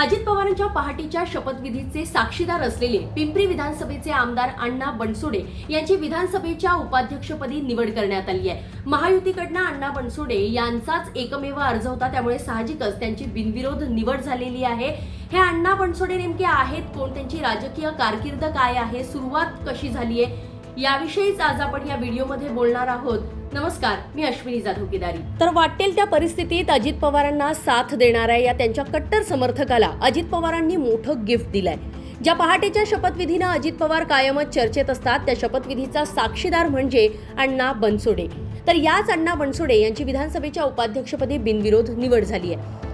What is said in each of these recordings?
अजित पवारांच्या पहाटेच्या शपथविधीचे साक्षीदार असलेले पिंपरी विधानसभेचे आमदार अण्णा बनसोडे यांची विधानसभेच्या उपाध्यक्षपदी निवड करण्यात आली आहे. महायुतीकडनं अण्णा बनसोडे यांचाच एकमेव अर्ज होता त्यामुळे साहजिकच त्यांची बिनविरोध निवड झालेली आहे. हे अण्णा बनसोडे नेमके आहेत? कोण? त्यांची राजकीय कारकीर्द काय आहे? सुरुवात कशी झाली आहे? याविषयीच आज आपण या व्हिडिओमध्ये बोलणार आहोत. नमस्कार मी अश्विनी जाधव केदारी तर वाटेल त्या परिस्थितीत अजित पवारांना साथ देणाऱ्या या त्यांच्या कट्टर समर्थकाला. अजित पवारांनी मोठं गिफ्ट दिलंय. ज्या पहाटेच्या शपथविधीनं अजित पवार कायमच चर्चेत असतात त्या शपथविधीचा साक्षीदार म्हणजे अण्णा बनसोडे. तर याच अण्णा बनसोडे यांची विधानसभेच्या उपाध्यक्षपदी बिनविरोध निवड झाली आहे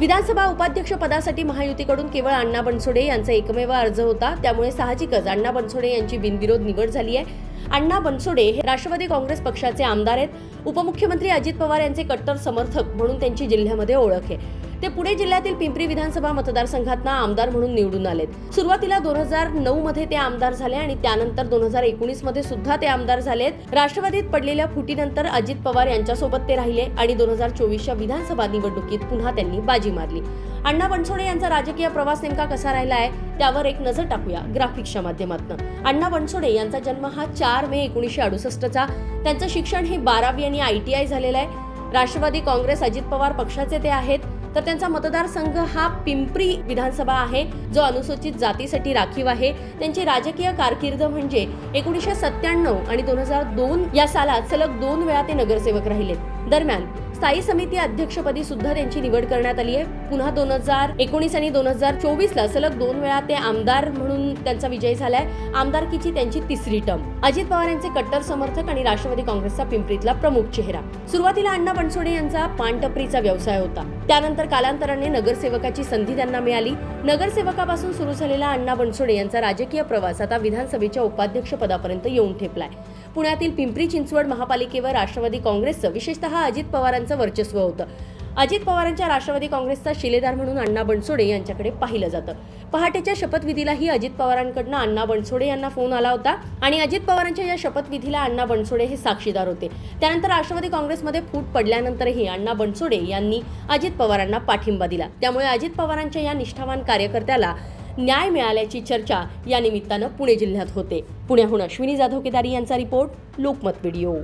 विधानसभा उपाध्यक्ष पदासाठी महायुतीकडून केवळ अण्णा बनसोडे यांचा एकमेव अर्ज होता. त्यामुळे साहजिकच अण्णा बनसोडे यांची बिनविरोध निवड झाली आहे. अण्णा बनसोडे हे राष्ट्रवादी काँग्रेस पक्षाचे आमदार आहेत. उपमुख्यमंत्री अजित पवार यांचे कट्टर समर्थक म्हणून त्यांची जिल्ह्यामध्ये ओळख आहे. ते पुणे जिल्ह्यातील पिंपरी विधानसभा मतदारसंघातना आमदार म्हणून निवडून आलेत. सुरुवातीला दोन हजार नऊ मध्ये ते आमदार झाले आणि त्यानंतर दोन हजार एकोणीसमध्ये सुद्धा ते आमदार झालेत. राष्ट्रवादीत पडलेल्या फुटीनंतर अजित पवार यांच्यासोबत ते राहिले आणि दोन हजार चोवीसच्या विधानसभा निवडणुकीत पुन्हा त्यांनी बाजी मारली. अण्णा बनसोडे यांचा राजकीय प्रवास नेमका कसा राहिला आहे त्यावर एक नजर टाकूया ग्राफिक्सच्या माध्यमातून. अण्णा बनसोडे यांचा जन्म हा चार मे एकोणीसशे अडुसष्टचा. त्यांचं शिक्षण हे बारावी आणि आय टी आय झालेलं आहे. राष्ट्रवादी काँग्रेस अजित पवार पक्षाचे ते आहेत. तर त्यांचा मतदारसंघ हा पिंपरी विधानसभा आहे जो अनुसूचित जातीसाठी राखीव आहे. त्यांची राजकीय कारकीर्द म्हणजे एकोणीसशे सत्त्याण्णव आणि दोन हजार दोन या सालात सलग दोन वेळा ते नगरसेवक राहिले दरम्यान स्थायी समिती अध्यक्षपदी सुद्धा त्यांची निवड करण्यात आली आहे. पुन्हा दोन हजार एकोणीस आणि दोन हजार चोवीस ला सलग दोन वेळा ते आमदार म्हणून त्यांचा विजय झालाय. आमदारकीची त्यांची तिसरी टर्म. अजित पवार यांचे कट्टर समर्थक आणि राष्ट्रवादी काँग्रेसचा पिंपरीतला प्रमुख चेहरा. सुरुवातीला अण्णा बनसोडे यांचा पानटपरीचा व्यवसाय होता. त्यानंतर कालांतराने नगरसेवकाची संधी त्यांना मिळाली. नगरसेवकापासून सुरू झालेला अण्णा बनसोडे यांचा राजकीय प्रवास आता विधानसभेच्या उपाध्यक्ष पदापर्यंत येऊन ठेपलाय. पुण्यातील पिंपरी चिंचवड महापालिकेवर राष्ट्रवादी काँग्रेसचं विशेषतः अजित पवारांचं वर्चस्व होतं. अजित पवारांच्या राष्ट्रवादी काँग्रेसचा शिलेदार म्हणून अण्णा बनसोडे यांच्याकडे पाहिलं जातं. पहाटेच्या शपथविधीलाही अजित पवारांकडनं अण्णा बनसोडे यांना फोन आला होता आणि अजित पवारांच्या या शपथविधीला अण्णा बनसोडे हे साक्षीदार होते. त्यानंतर राष्ट्रवादी काँग्रेसमध्ये फूट पडल्यानंतरही अण्णा बनसोडे यांनी अजित पवारांना पाठिंबा दिला. त्यामुळे अजित पवारांच्या या निष्ठावान कार्यकर्त्याला न्याय मिळाल्याची चर्चा या निमित्तानं पुणे जिल्ह्यात होते. पुण्याहून अश्विनी जाधव केदारी यांचा रिपोर्ट लोकमत व्हिडिओ.